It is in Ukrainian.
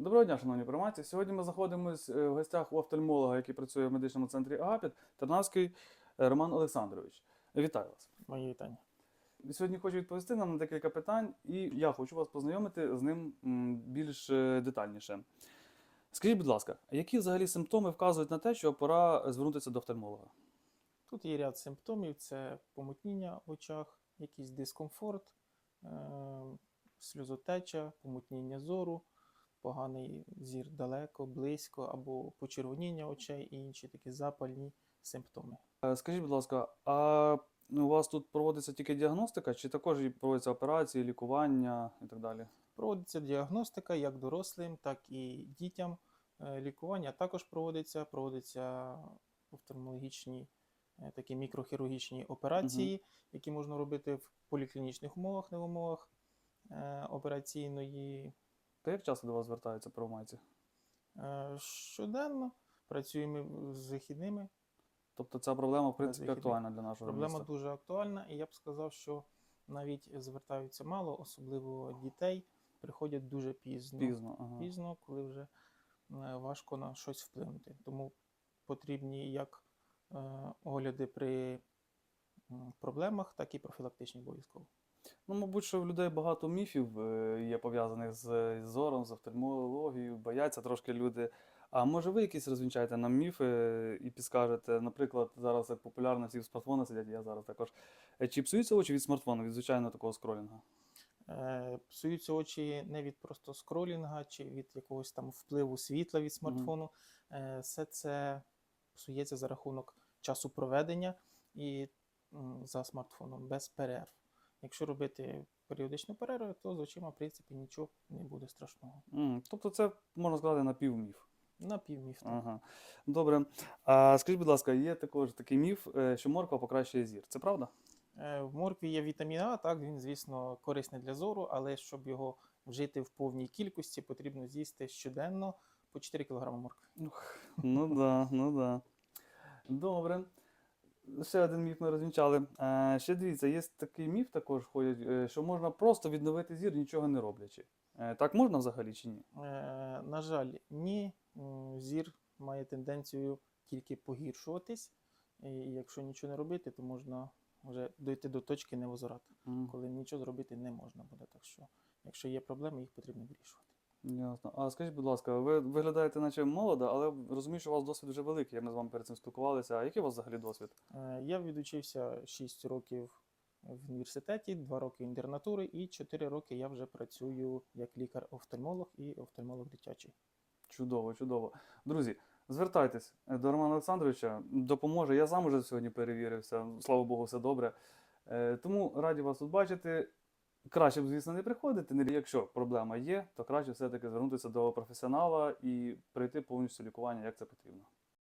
Доброго дня, шановні промаці. Сьогодні ми знаходимося в гостях у офтальмолога, який працює в медичному центрі Агапіт, Тернавський е, Роман Олександрович. Вітаю вас. Мої вітання. Сьогодні хочу відповісти нам на декілька питань, і я хочу вас познайомити з ним більш е, детальніше. Скажіть, будь ласка, які взагалі симптоми вказують на те, що пора звернутися до офтальмолога? Тут є ряд симптомів: це помутніння в очах, якийсь дискомфорт, е- сльозотеча, помутніння зору, поганий зір далеко, близько, або почервоніння очей і інші такі запальні симптоми. Е, Скажіть, будь ласка, а у вас тут проводиться тільки діагностика, чи також і проводяться операції, лікування і так далі? Проводиться діагностика як дорослим, так і дітям. Е, Лікування також проводиться, проводяться офтальмологічні е, такі мікрохірургічні операції, які можна робити в поліклінічних умовах, не в умовах операційної. Та як часто до вас звертаються промайці? Е, Щоденно працюємо з вихідними. Тобто ця проблема, в принципі, актуальна для нашого Проблема міста. дуже актуальна, і я б сказав, що навіть звертаються мало, особливо дітей, приходять дуже пізно. Пізно. Ага. пізно, коли вже е, важко на щось вплинути. Тому потрібні як е, огляди при м, проблемах, так і профілактичні обов'язково. Ну, мабуть, що в людей багато міфів е, є пов'язаних з зором, з офтальмологією, бояться трошки люди. А може ви якісь розвінчаєте нам міфи і підскажете, наприклад, зараз як популярно всі в смартфонах сидять, я зараз також. Е, Чи псуються очі від смартфону, від звичайного такого скролінга? Е, Псуються очі не від просто скролінга чи від якогось там впливу світла від смартфону. Е, Все це псується за рахунок часу проведення і за смартфоном без перерв. Якщо робити періодичну перерву, то з очима, в принципі, нічого не буде страшного. М, Тобто це можна сказати напівміф. На півміф. так. Ага. Добре. А скажіть, будь ласка, є також такий міф, е, що морква покращує зір. Це правда? Е, В моркві є вітамін А, так, він, звісно, корисний для зору, але щоб його вжити в повній кількості, потрібно з'їсти щоденно по 4 кг моркви. Ну да, ну да. Добре. Ще один міф ми розвінчали. Е, ще дивіться, є такий міф також ходять, е, що можна просто відновити зір, нічого не роблячи. Е, так можна взагалі чи ні? Е, На жаль, ні, зір має тенденцію тільки погіршуватись, і якщо нічого не робити, то можна вже дойти до точки невозврату, М, коли нічого зробити не можна буде. Так що, якщо є проблеми, їх потрібно вирішувати. Ясно. А скажіть, будь ласка, ви виглядаєте наче молода, але розумію, що у вас досвід вже великий. Ми з вами перед цим спілкувалися. А який у вас взагалі досвід? Е, Я відучився 6 років в університеті, 2 роки інтернатури і 4 роки я вже працюю як лікар-офтальмолог і офтальмолог дитячий. Чудово, чудово. Друзі, звертайтесь до Романа Олександровича, допоможе. Я сам уже сьогодні перевірився. Слава Богу, все добре. Е, Тому раді вас тут бачити. Краще б, звісно, не приходити. Якщо проблема є, то краще все-таки звернутися до професіонала і пройти повністю лікування, як це потрібно.